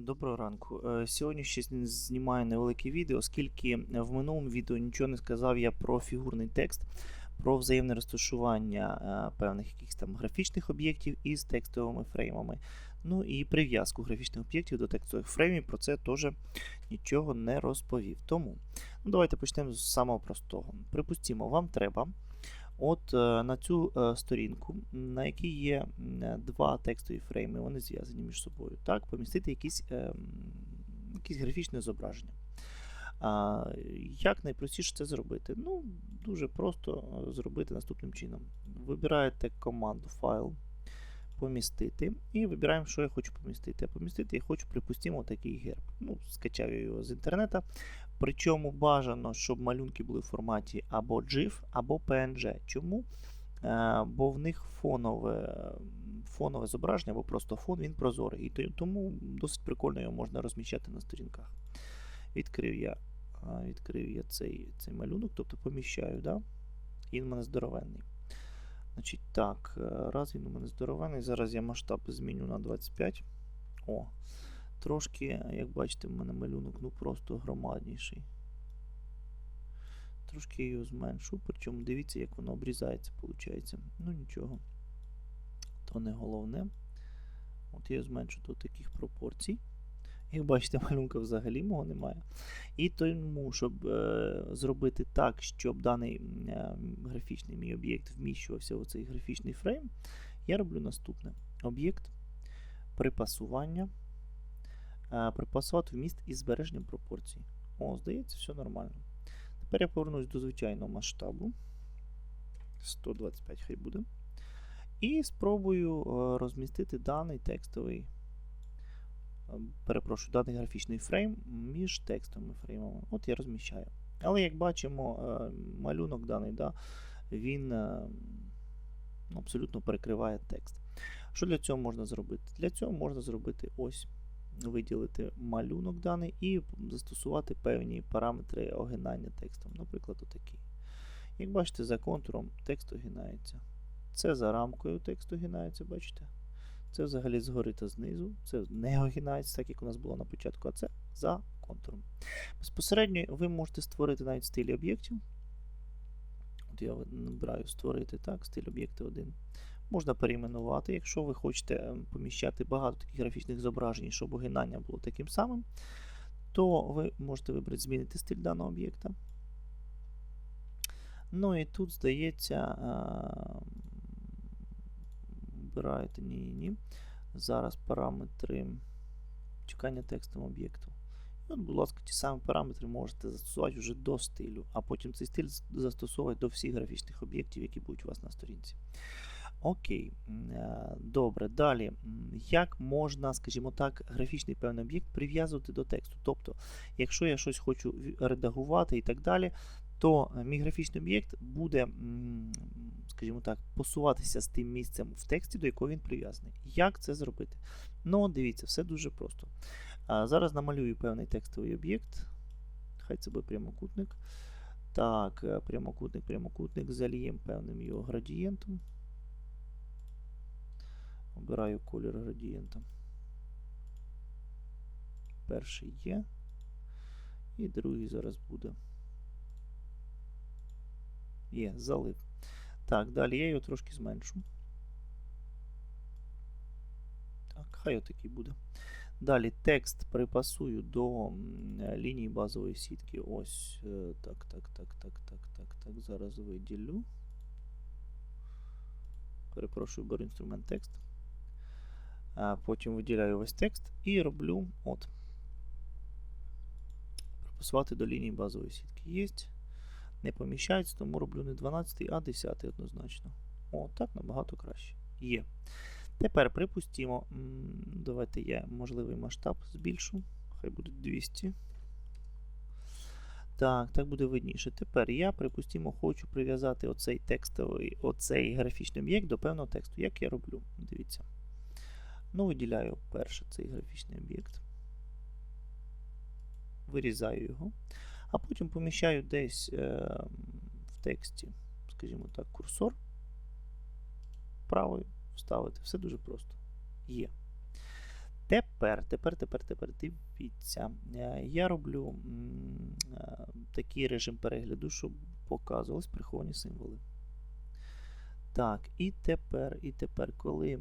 Доброго ранку. Е, Сьогодні ще знімаю невелике відео, оскільки в минулому відео нічого не сказав я про фігурний текст, про взаємне розташування е, певних якихось там графічних об'єктів із текстовими фреймами. Ну і прив'язку графічних об'єктів до текстових фреймів. Про це теж нічого не розповів. Тому ну, давайте почнемо з самого простого. Припустімо, вам треба. От е, на цю е, сторінку, на якій є е, два текстові фрейми, вони зв'язані між собою, так, помістити якісь, якісь графічне зображення. А, як найпростіше це зробити? Ну, дуже просто зробити наступним чином. Вибираєте команду файл, помістити, і вибираємо, що я хочу помістити. А помістити я хочу, припустимо, такий герб. Ну, скачав я його з інтернету. Причому бажано, щоб малюнки були в форматі або GIF, або PNG. Чому? Е, бо в них фонове, фонове зображення, або просто фон, він прозорий. І тому досить прикольно його можна розміщати на сторінках. Відкрив я, відкрив я цей, цей малюнок, тобто поміщаю, да? він у мене здоровенний. Значить, так, е, раз він у мене здоровенний. Зараз я масштаб зміню на 25. О, трошки, як бачите, в мене малюнок ну просто громадніший. Трошки його зменшу, причому дивіться, як воно обрізається, виходить. Ну нічого. То не головне. От я зменшу до таких пропорцій. Як бачите, малюнка взагалі мого немає. І тому, щоб е, зробити так, щоб даний е, графічний мій об'єкт вміщувався в цей графічний фрейм, я роблю наступне: об'єкт, припасування, припасувати вміст із збереженням пропорцій. О, здається, все нормально. Тепер я повернусь до звичайного масштабу. 125 хай буде. І спробую е, розмістити даний текстовий, е, перепрошую, даний графічний фрейм між текстовими фреймами. От я розміщаю. Але як бачимо, е, малюнок даний, да, він е, абсолютно перекриває текст. Що для цього можна зробити? Для цього можна зробити ось виділити малюнок даний і застосувати певні параметри огинання текстом. Наприклад, отакий. Як бачите, за контуром текст огинається. Це за рамкою текст огинається, бачите? Це взагалі згори та знизу. Це не огинається, так як у нас було на початку, а це за контуром. Безпосередньо ви можете створити навіть стиль об'єктів. От я набираю створити так, стиль об'єкти 1. Можна перейменувати, якщо ви хочете е, поміщати багато таких графічних зображень, щоб огинання було таким самим, то ви можете вибрати змінити стиль даного об'єкта. Ну і тут, здається, е, вибираєте ні, ні, ні. Зараз параметри чекання текстом об'єкту. От, будь ласка, ті самі параметри можете застосувати вже до стилю, а потім цей стиль застосовувати до всіх графічних об'єктів, які будуть у вас на сторінці. Окей, е, добре. Далі, як можна, скажімо так, графічний певний об'єкт прив'язувати до тексту? Тобто, якщо я щось хочу редагувати і так далі, то е, мій графічний об'єкт буде, скажімо так, посуватися з тим місцем в тексті, до якого він прив'язаний. Як це зробити? Ну, дивіться, все дуже просто. Зараз намалюю певний текстовий об'єкт. Хай це буде прямокутник. Так, е, прямокутник, прямокутник, заліємо певним його градієнтом. Обираю колір градієнта. Перший є. І другий зараз буде. Є, залив. Так, далі я його трошки зменшу. Так, хай отакий буде. Далі текст припасую до лінії базової сітки. Ось е, так, так, так, так, так, так, так. Зараз виділю. Перепрошую, беру інструмент текст. Потім виділяю весь текст і роблю от. Припасувати до лінії базової сітки. Є. Не поміщається, тому роблю не 12, а 10 однозначно. О, так набагато краще. Є. Тепер припустимо, давайте я можливий масштаб збільшу. Хай буде 200. Так, так буде видніше. Тепер я, припустимо, хочу прив'язати оцей текстовий, оцей графічний об'єкт до певного тексту. Як я роблю? Дивіться. Ну, виділяю перше цей графічний об'єкт. Вирізаю його. А потім поміщаю десь е, в тексті, скажімо так, курсор правою вставити. Все дуже просто. Є. Тепер, тепер, тепер, тепер, дивіться. Е, Я роблю е, такий режим перегляду, щоб показувались приховані символи. Так, і тепер, і тепер, коли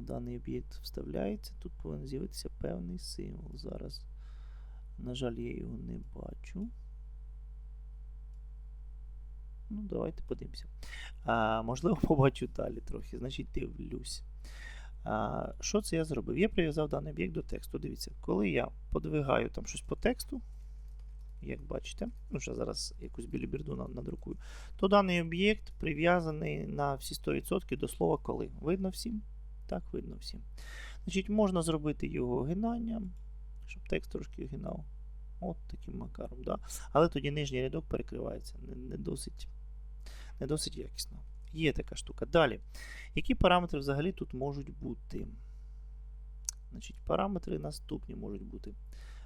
даний об'єкт вставляється, тут повинен з'явитися певний символ. Зараз, на жаль, я його не бачу. Ну, давайте подивимося. А, можливо, побачу далі трохи. Значить, дивлюсь. А, що це я зробив? Я прив'язав даний об'єкт до тексту. Дивіться, коли я подвигаю там щось по тексту, як бачите, ну ще зараз якусь біліберду на- надрукую, то даний об'єкт прив'язаний на всі 100% до слова коли. Видно всім? Так, видно всім. Значить, можна зробити його гинанням, щоб текст трошки гинав. От таким макаром. Да? Але тоді нижній рядок перекривається. Не, не, досить, не досить якісно. Є така штука. Далі. Які параметри взагалі тут можуть бути? Значить, параметри наступні можуть бути.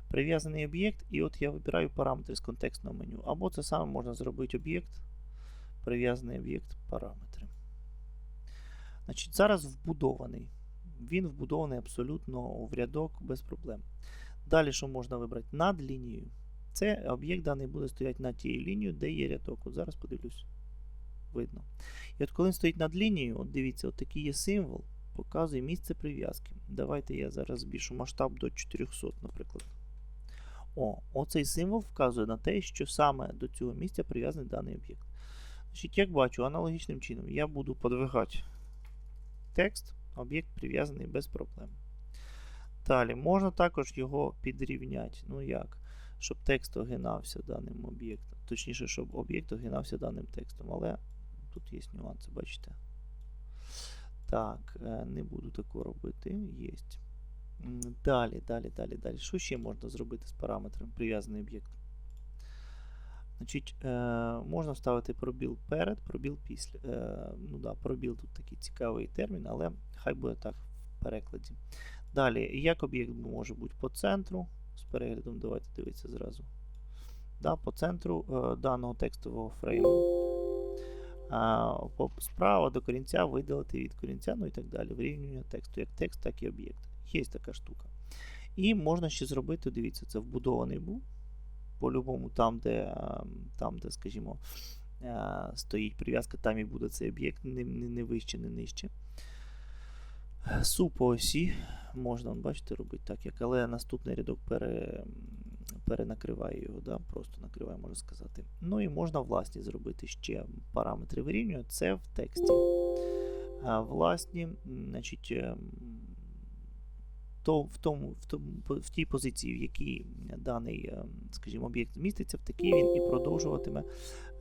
Прив'язаний об'єкт, і от я вибираю параметри з контекстного меню. Або це саме можна зробити об'єкт, прив'язаний об'єкт, параметри. Значить, зараз вбудований. Він вбудований абсолютно в рядок без проблем. Далі, що можна вибрати? Над лінією. Це об'єкт даний буде стояти над тією лінією, де є рядок. От зараз подивлюсь. Видно. І от коли він стоїть над лінією, от дивіться, от такий є символ, показує місце прив'язки. Давайте я зараз збільшу масштаб до 400, наприклад. О, оцей символ вказує на те, що саме до цього місця прив'язаний даний об'єкт. Значить, як бачу, аналогічним чином я буду подвигати текст, об'єкт прив'язаний без проблем. Далі, можна також його підрівняти. Ну як? Щоб текст огинався даним об'єктом. Точніше, щоб об'єкт огинався даним текстом. Але тут є нюанси, бачите? Так, е, не буду такого робити. Єсть. Далі, далі, далі, далі. Що ще можна зробити з параметром прив'язаний об'єкт? Значить, е, можна вставити пробіл перед, пробіл після. Е, ну да, пробіл тут такий цікавий термін, але хай буде так в перекладі. Далі, як об'єкт може бути по центру. З переглядом давайте дивитися зразу. Да, по центру е, даного текстового фрейму. А, справа до корінця видалити від корінця, ну і так далі. Вирівнювання тексту, як текст, так і об'єкт. Є така штука. І можна ще зробити, дивіться, це вбудований був. По-любому, там, де, е, там, де скажімо, е, стоїть прив'язка, там і буде цей об'єкт, не, не, вище, не нижче. Су по осі можна, бачите, робити так, як, але наступний рядок пере, перенакриває його, да? просто накриває, можна сказати. Ну і можна власні зробити ще параметри вирівнювання. Це в тексті. Власні, значить, ем, то в, тому, в, тому, в тій позиції, в якій даний, ем, скажімо, об'єкт зміститься, в такій він і продовжуватиме,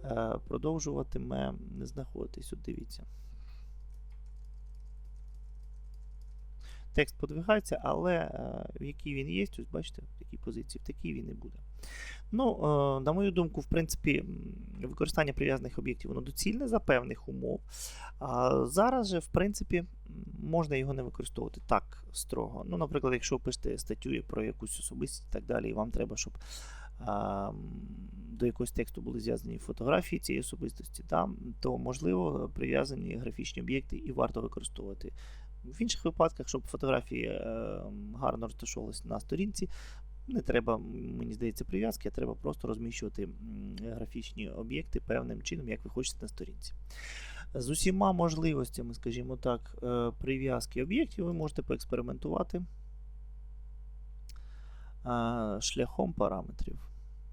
е, продовжуватиме знаходитись. От дивіться. Текст подвигається, але е, в якій він є, ось бачите, в такій позиції, в такій він і буде. Ну, е, на мою думку, в принципі, використання прив'язаних об'єктів воно доцільне за певних умов. А зараз же, в принципі, можна його не використовувати так строго. Ну, наприклад, якщо ви пишете статтю про якусь особистість і так далі, і вам треба, щоб а, до якогось тексту були зв'язані фотографії цієї особистості, да, то можливо прив'язані графічні об'єкти і варто використовувати. В інших випадках, щоб фотографії е, гарно розташовувалися на сторінці, не треба, мені здається, прив'язки, а треба просто розміщувати графічні об'єкти певним чином, як ви хочете на сторінці. З усіма можливостями, скажімо так, е, прив'язки об'єктів ви можете поекспериментувати шляхом параметрів.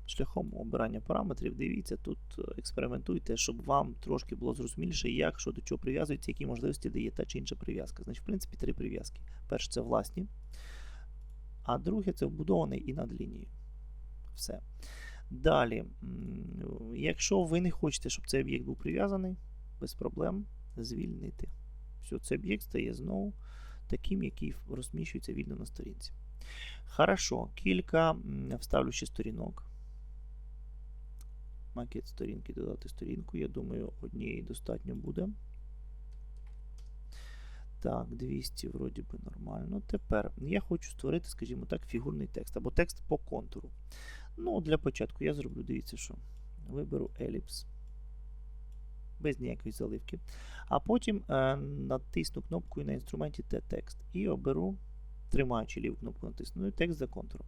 Шляхом обирання параметрів, дивіться, тут е, експериментуйте, щоб вам трошки було зрозуміліше, як що до чого прив'язується, які можливості дає та чи інша прив'язка. Значить, в принципі, три прив'язки. Перше це власні, а друге це вбудований і над лінією. Все. Далі, якщо ви не хочете, щоб цей об'єкт був прив'язаний, без проблем звільнити. Все, цей об'єкт стає знову таким, який розміщується вільно на сторінці. Хорошо, кілька вставлю ще сторінок. Макет сторінки, додати сторінку. Я думаю, однієї достатньо буде. Так, 200 вроді би нормально. Тепер я хочу створити, скажімо так, фігурний текст або текст по контуру. Ну, для початку я зроблю, дивіться, що. Виберу еліпс. Без ніякої заливки. А потім е, натисну кнопкою на інструменті T-текст і оберу тримаючи ліву кнопку натиснутою, текст за контуром.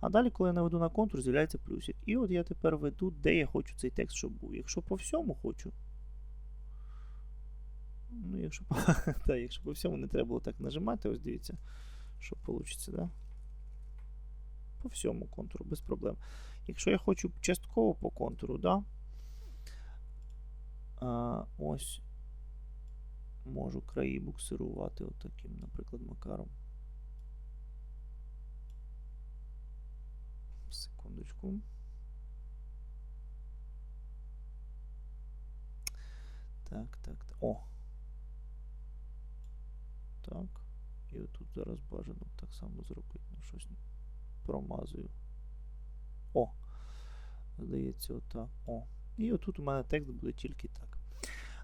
А далі, коли я наведу на контур, з'являється плюсик. І от я тепер веду, де я хочу цей текст, щоб був. Якщо по всьому хочу. Ну, якщо так, якщо по всьому не треба було так нажимати, ось дивіться, що вийде, да? По всьому контуру, без проблем. Якщо я хочу частково по контуру, да? а, ось можу краї буксирувати отаким, наприклад, макаром. Секундочку. Так, так, так. О. Так. І отут зараз бажано так само зробити. Ну, щось промазую. О! Здається, отак. О. І отут у мене текст буде тільки так.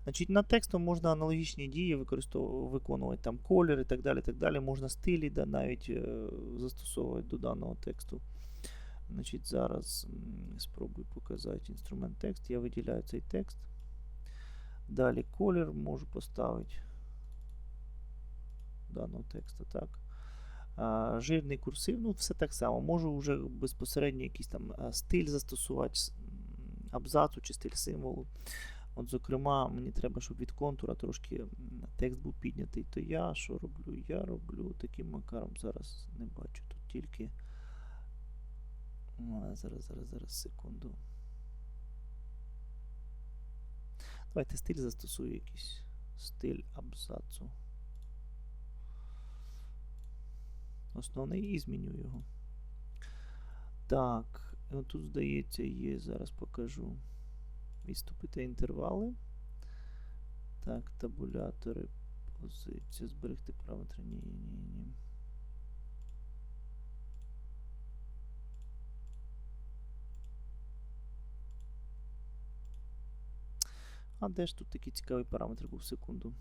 Значить, Над текстом можна аналогічні дії виконувати там колір і так далі. так далі. Можна стилі да, навіть е, застосовувати до даного тексту. Значить, Зараз спробую показати інструмент текст. Я виділяю цей текст. Далі колір можу поставити даного тексту. так. Жирний курсив, ну все так само. Можу вже безпосередньо якийсь там стиль застосувати, абзацу чи стиль символу. От, зокрема, мені треба, щоб від контура трошки текст був піднятий. То я що роблю? Я роблю таким макаром. Зараз не бачу тут тільки. А, зараз, зараз, зараз, секунду. Давайте стиль застосую якийсь. Стиль абзацу. Основний і зміню його. Так, і тут, здається, є, зараз покажу. Відступи та інтервали. Так, табулятори, позиція, зберегти параметри. Ні, ні, ні. А де ж тут такий цікавий параметр був секунду?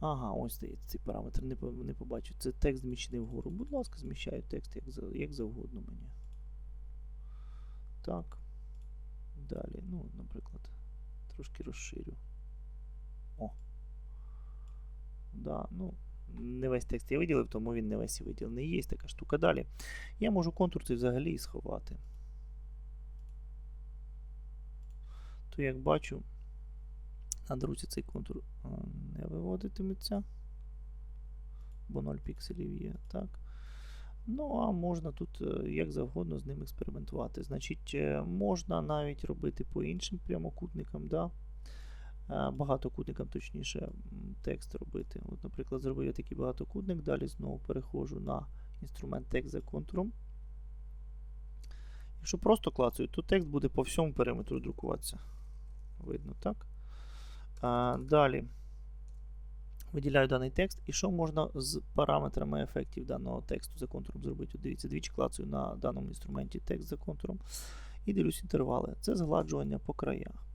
Ага, ось здається, цей параметр не, не побачу. Це текст зміщений вгору. Будь ласка, зміщаю текст як, як завгодно мені. Так. Далі. Ну, наприклад, трошки розширю. О. Да, ну, не весь текст я виділив, тому він не весь і виділений. Є така штука. Далі. Я можу контур цей взагалі і сховати. То як бачу, на друзі цей контур не виводитиметься, бо 0 пікселів є. Так. Ну, а можна тут е, як завгодно з ним експериментувати. Значить, е, можна навіть робити по іншим прямокутникам, да? Е, багатокутникам, точніше, текст робити. От, наприклад, зробив я такий багатокутник, далі знову переходжу на інструмент текст за контуром. Якщо просто клацаю, то текст буде по всьому периметру друкуватися. Видно, так? Далі виділяю даний текст. І що можна з параметрами ефектів даного тексту за контуром зробити? Дивіться, двічі клацаю на даному інструменті текст за контуром. І дивлюсь інтервали. Це згладжування по краях.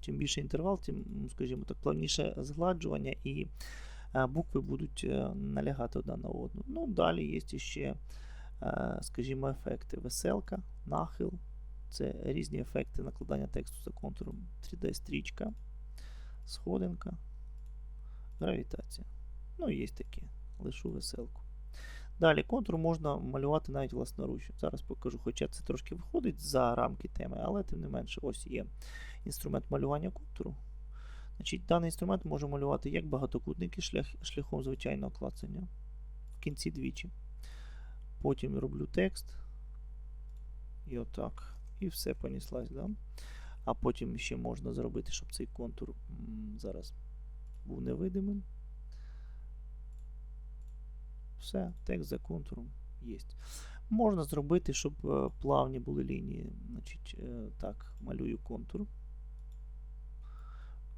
Чим більше інтервал, тим, ну, скажімо так, плавніше згладжування, і е, букви будуть е, налягати одна на одну. Ну, далі є ще, е, скажімо, ефекти. Веселка, нахил. Це різні ефекти накладання тексту за контуром. 3D-стрічка, сходинка, гравітація. Ну, є такі. Лишу веселку. Далі контур можна малювати навіть власноруч. Зараз покажу, хоча це трошки виходить за рамки теми, але тим не менше, ось є інструмент малювання контуру. Значить, Даний інструмент може малювати як багатокутники шлях, шляхом звичайного клацання. В кінці двічі. Потім роблю текст. І отак. І все поніслась. Да? А потім ще можна зробити, щоб цей контур зараз був невидимим. Все, текст за контуром є. Можна зробити, щоб е, плавні були лінії. Значить, е, так, малюю контур.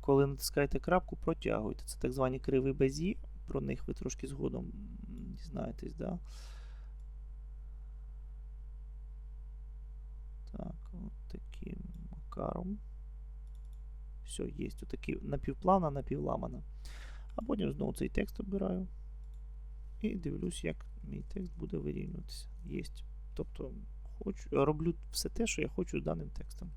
Коли натискаєте крапку, протягуйте. Це так звані криви безі. Про них ви трошки згодом дізнаєтесь. Да? Так, от таким макаром. Все, є. Отакі напівплавна, напівламана. А потім знову цей текст обираю. І дивлюсь, як мій текст буде вирівнюватися. Єсть. Тобто хочу, роблю все те, що я хочу з даним текстом.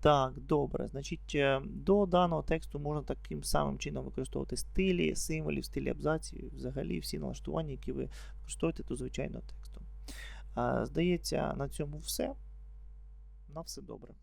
Так, добре. Значить, е, до даного тексту можна таким самим чином використовувати стилі, символів, стилі абзаців, взагалі всі налаштування, які ви використовуєте до звичайного тексту. Здається, на цьому все. На все добре.